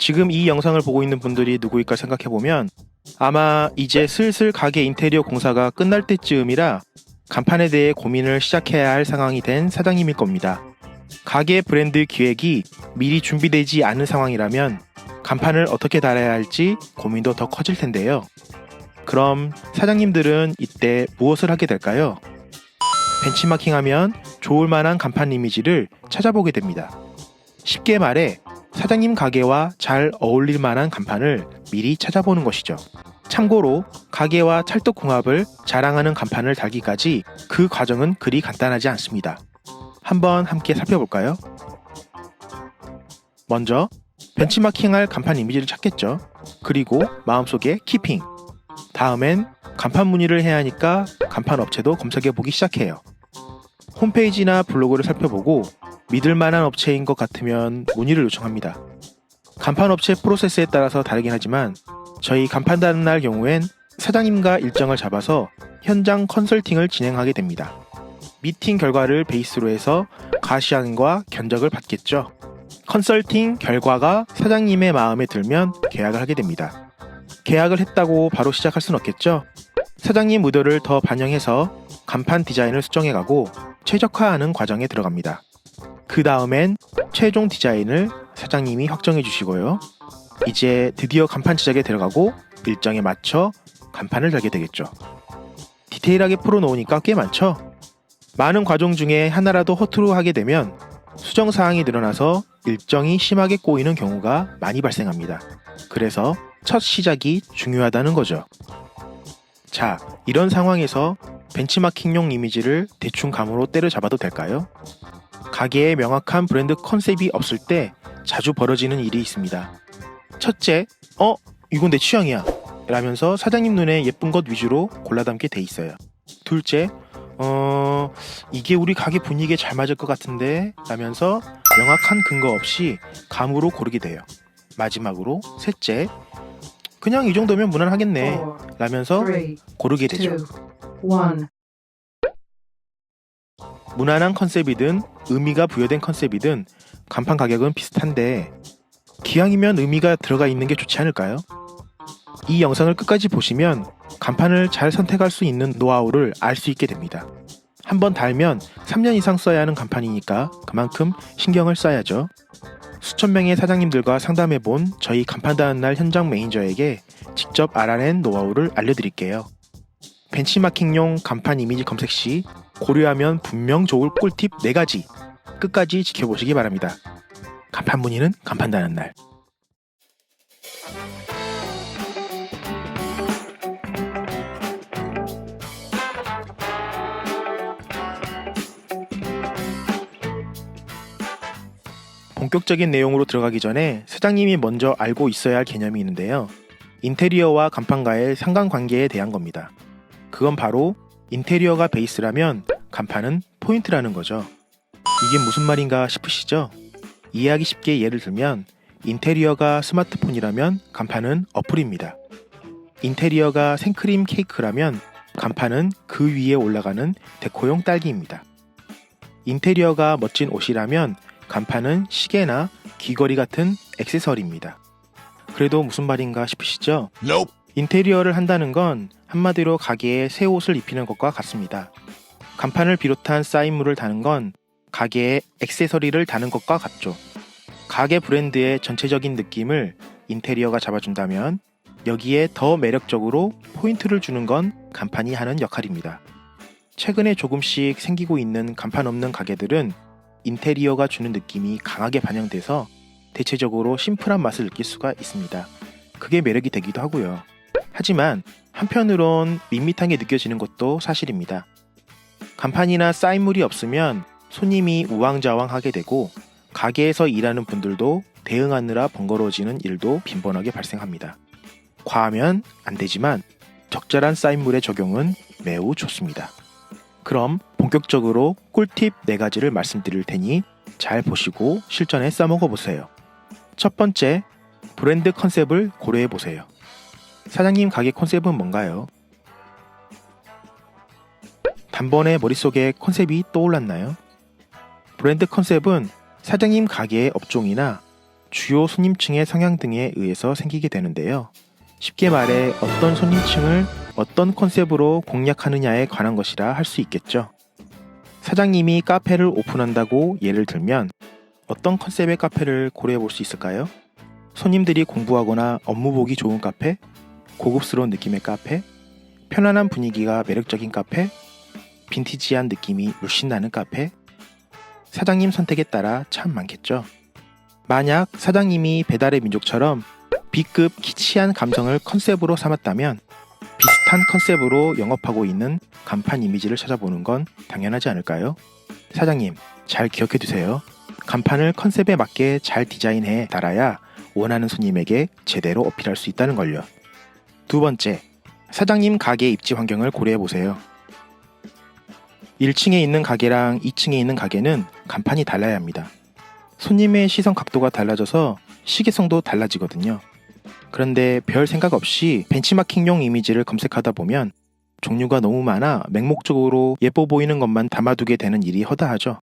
지금 이 영상을 보고 있는 분들이 누구일까 생각해보면 아마 이제 슬슬 가게 인테리어 공사가 끝날 때쯤이라 간판에 대해 고민을 시작해야 할 상황이 된 사장님일 겁니다. 가게 브랜드 기획이 미리 준비되지 않은 상황이라면 간판을 어떻게 달아야 할지 고민도 더 커질 텐데요. 그럼 사장님들은 이때 무엇을 하게 될까요? 벤치마킹 하면 좋을 만한 간판 이미지를 찾아보게 됩니다. 쉽게 말해 사장님 가게와 잘 어울릴 만한 간판을 미리 찾아보는 것이죠. 참고로 가게와 찰떡궁합을 자랑하는 간판을 달기까지 그 과정은 그리 간단하지 않습니다. 한번 함께 살펴볼까요? 먼저 벤치마킹할 간판 이미지를 찾겠죠. 그리고 마음속에 키핑. 다음엔 간판 문의를 해야 하니까 간판 업체도 검색해 보기 시작해요. 홈페이지나 블로그를 살펴보고 믿을 만한 업체인 것 같으면 문의를 요청합니다. 간판 업체 프로세스에 따라서 다르긴 하지만 저희 간판 다는 날 경우엔 사장님과 일정을 잡아서 현장 컨설팅을 진행하게 됩니다. 미팅 결과를 베이스로 해서 가시안과 견적을 받겠죠. 컨설팅 결과가 사장님의 마음에 들면 계약을 하게 됩니다. 계약을 했다고 바로 시작할 순 없겠죠. 사장님 의도를 더 반영해서 간판 디자인을 수정해가고 최적화하는 과정에 들어갑니다. 그 다음엔 최종 디자인을 사장님이 확정해 주시고요. 이제 드디어 간판 제작에 들어가고 일정에 맞춰 간판을 달게 되겠죠. 디테일하게 풀어놓으니까 꽤 많죠? 많은 과정 중에 하나라도 허투루 하게 되면 수정 사항이 늘어나서 일정이 심하게 꼬이는 경우가 많이 발생합니다. 그래서 첫 시작이 중요하다는 거죠. 자, 이런 상황에서 벤치마킹용 이미지를 대충 감으로 때려잡아도 될까요? 가게에 명확한 브랜드 컨셉이 없을 때 자주 벌어지는 일이 있습니다. 첫째, 어, 이건 내 취향이야. 라면서 사장님 눈에 예쁜 것 위주로 골라 담게 돼 있어요. 둘째, 어, 이게 우리 가게 분위기에 잘 맞을 것 같은데 라면서 명확한 근거 없이 감으로 고르게 돼요. 마지막으로 셋째, 그냥 이 정도면 무난하겠네 라면서 고르게 되죠. 무난한 컨셉이든 의미가 부여된 컨셉이든 간판 가격은 비슷한데 기왕이면 의미가 들어가 있는 게 좋지 않을까요? 이 영상을 끝까지 보시면 간판을 잘 선택할 수 있는 노하우를 알 수 있게 됩니다. 한번 달면 3년 이상 써야 하는 간판이니까 그만큼 신경을 써야죠. 수천 명의 사장님들과 상담해 본 저희 간판 다는 날 현장 매니저에게 직접 알아낸 노하우를 알려드릴게요. 벤치마킹용 간판 이미지 검색 시 고려하면 분명 좋을 꿀팁 4가지 끝까지 지켜보시기 바랍니다. 간판 문의는 간판 다는 날. 본격적인 내용으로 들어가기 전에 사장님이 먼저 알고 있어야 할 개념이 있는데요. 인테리어와 간판과의 상관관계에 대한 겁니다. 그건 바로 인테리어가 베이스라면 간판은 포인트라는 거죠. 이게 무슨 말인가 싶으시죠? 이해하기 쉽게 예를 들면 인테리어가 스마트폰이라면 간판은 어플입니다. 인테리어가 생크림 케이크라면 간판은 그 위에 올라가는 데코용 딸기입니다. 인테리어가 멋진 옷이라면 간판은 시계나 귀걸이 같은 액세서리입니다. 그래도 무슨 말인가 싶으시죠? 인테리어를 한다는 건 한마디로 가게에 새 옷을 입히는 것과 같습니다. 간판을 비롯한 사인물을 다는 건 가게에 액세서리를 다는 것과 같죠. 가게 브랜드의 전체적인 느낌을 인테리어가 잡아준다면 여기에 더 매력적으로 포인트를 주는 건 간판이 하는 역할입니다. 최근에 조금씩 생기고 있는 간판 없는 가게들은 인테리어가 주는 느낌이 강하게 반영돼서 대체적으로 심플한 맛을 느낄 수가 있습니다. 그게 매력이 되기도 하고요. 하지만 한편으론 밋밋하게 느껴지는 것도 사실입니다. 간판이나 사인물이 없으면 손님이 우왕좌왕하게 되고 가게에서 일하는 분들도 대응하느라 번거로워지는 일도 빈번하게 발생합니다. 과하면 안 되지만 적절한 사인물의 적용은 매우 좋습니다. 그럼 본격적으로 꿀팁 4가지를 말씀드릴 테니 잘 보시고 실전에 써먹어 보세요. 첫 번째, 브랜드 컨셉을 고려해 보세요. 사장님 가게 컨셉은 뭔가요? 단번에 머릿속에 컨셉이 떠올랐나요? 브랜드 컨셉은 사장님 가게의 업종이나 주요 손님층의 성향 등에 의해서 생기게 되는데요. 쉽게 말해 어떤 손님층을 어떤 컨셉으로 공략하느냐에 관한 것이라 할 수 있겠죠. 사장님이 카페를 오픈한다고 예를 들면 어떤 컨셉의 카페를 고려해 볼 수 있을까요? 손님들이 공부하거나 업무 보기 좋은 카페, 고급스러운 느낌의 카페, 편안한 분위기가 매력적인 카페, 빈티지한 느낌이 물씬 나는 카페, 사장님 선택에 따라 참 많겠죠. 만약 사장님이 배달의 민족처럼 B급 키치한 감성을 컨셉으로 삼았다면 비슷한 컨셉으로 영업하고 있는 간판 이미지를 찾아보는 건 당연하지 않을까요? 사장님, 잘 기억해 두세요. 간판을 컨셉에 맞게 잘 디자인해 달아야 원하는 손님에게 제대로 어필할 수 있다는 걸요. 두 번째, 사장님 가게 입지 환경을 고려해 보세요. 1층에 있는 가게랑 2층에 있는 가게는 간판이 달라야 합니다. 손님의 시선 각도가 달라져서 시계성도 달라지거든요. 그런데 별 생각 없이 벤치마킹용 이미지를 검색하다 보면 종류가 너무 많아 맹목적으로 예뻐 보이는 것만 담아두게 되는 일이 허다하죠.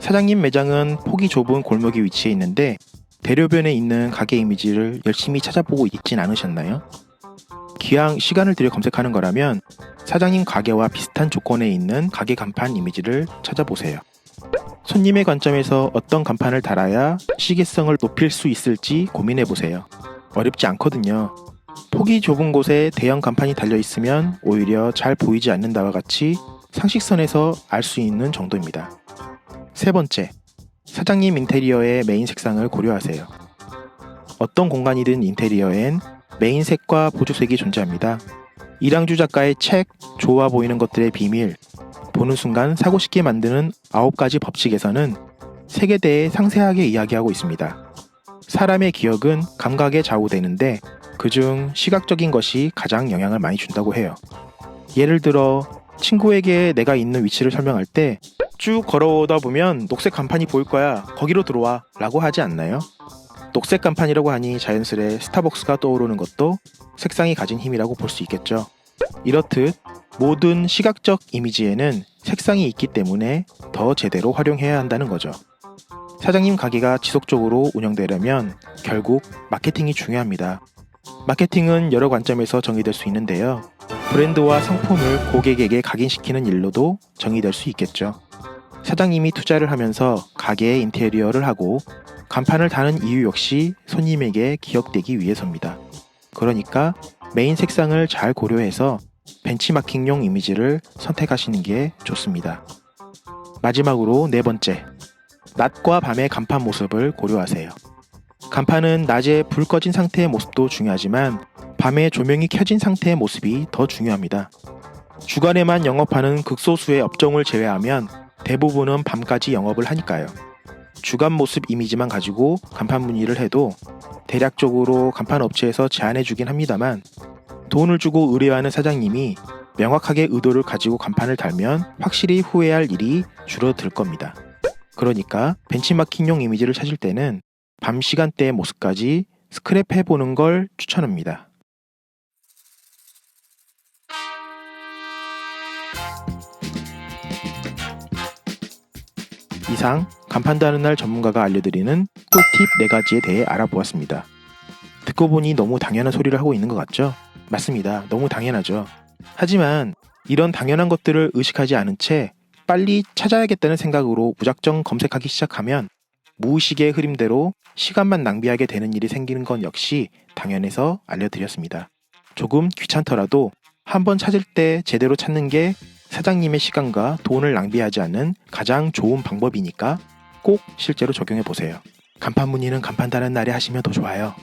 사장님 매장은 폭이 좁은 골목에 위치해 있는데 대로변에 있는 가게 이미지를 열심히 찾아보고 있진 않으셨나요? 기왕 시간을 들여 검색하는 거라면 사장님 가게와 비슷한 조건에 있는 가게 간판 이미지를 찾아보세요. 손님의 관점에서 어떤 간판을 달아야 시계성을 높일 수 있을지 고민해 보세요. 어렵지 않거든요. 폭이 좁은 곳에 대형 간판이 달려 있으면 오히려 잘 보이지 않는다와 같이 상식선에서 알 수 있는 정도입니다. 세 번째, 사장님 인테리어의 메인 색상을 고려하세요. 어떤 공간이든 인테리어엔 메인 색과 보조색이 존재합니다. 이랑주 작가의 책 좋아 보이는 것들의 비밀 보는 순간 사고 싶게 만드는 9가지 법칙에서는 색에 대해 상세하게 이야기하고 있습니다. 사람의 기억은 감각에 좌우되는데 그중 시각적인 것이 가장 영향을 많이 준다고 해요. 예를 들어 친구에게 내가 있는 위치를 설명할 때 쭉 걸어오다 보면 녹색 간판이 보일 거야. 거기로 들어와. 라고 하지 않나요? 녹색 간판이라고 하니 자연스레 스타벅스가 떠오르는 것도 색상이 가진 힘이라고 볼 수 있겠죠. 이렇듯 모든 시각적 이미지에는 색상이 있기 때문에 더 제대로 활용해야 한다는 거죠. 사장님 가게가 지속적으로 운영되려면 결국 마케팅이 중요합니다. 마케팅은 여러 관점에서 정의될 수 있는데요. 브랜드와 상품을 고객에게 각인시키는 일로도 정의될 수 있겠죠. 사장님이 투자를 하면서 가게의 인테리어를 하고 간판을 다는 이유 역시 손님에게 기억되기 위해서입니다. 그러니까 메인 색상을 잘 고려해서 벤치마킹용 이미지를 선택하시는 게 좋습니다. 마지막으로 네 번째, 낮과 밤의 간판 모습을 고려하세요. 간판은 낮에 불 꺼진 상태의 모습도 중요하지만 밤에 조명이 켜진 상태의 모습이 더 중요합니다. 주간에만 영업하는 극소수의 업종을 제외하면 대부분은 밤까지 영업을 하니까요. 주간 모습 이미지만 가지고 간판 문의를 해도 대략적으로 간판 업체에서 제안해 주긴 합니다만 돈을 주고 의뢰하는 사장님이 명확하게 의도를 가지고 간판을 달면 확실히 후회할 일이 줄어들 겁니다. 그러니까 벤치마킹용 이미지를 찾을 때는 밤 시간대의 모습까지 스크랩해 보는 걸 추천합니다. 이상 간판 다는 날 전문가가 알려드리는 꿀팁 4가지에 대해 알아보았습니다. 듣고 보니 너무 당연한 소리를 하고 있는 것 같죠? 맞습니다. 너무 당연하죠. 하지만 이런 당연한 것들을 의식하지 않은 채 빨리 찾아야겠다는 생각으로 무작정 검색하기 시작하면 무의식의 흐름대로 시간만 낭비하게 되는 일이 생기는 건 역시 당연해서 알려드렸습니다. 조금 귀찮더라도 한번 찾을 때 제대로 찾는 게 사장님의 시간과 돈을 낭비하지 않는 가장 좋은 방법이니까 꼭 실제로 적용해 보세요. 간판 문의는 간판 다는 날에 하시면 더 좋아요.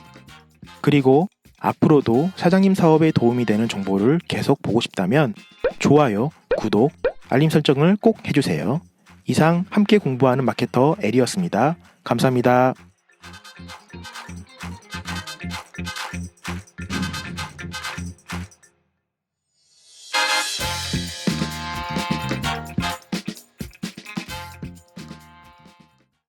그리고 앞으로도 사장님 사업에 도움이 되는 정보를 계속 보고 싶다면 좋아요, 구독, 알림 설정을 꼭 해주세요. 이상 함께 공부하는 마케터 에리였습니다. 감사합니다.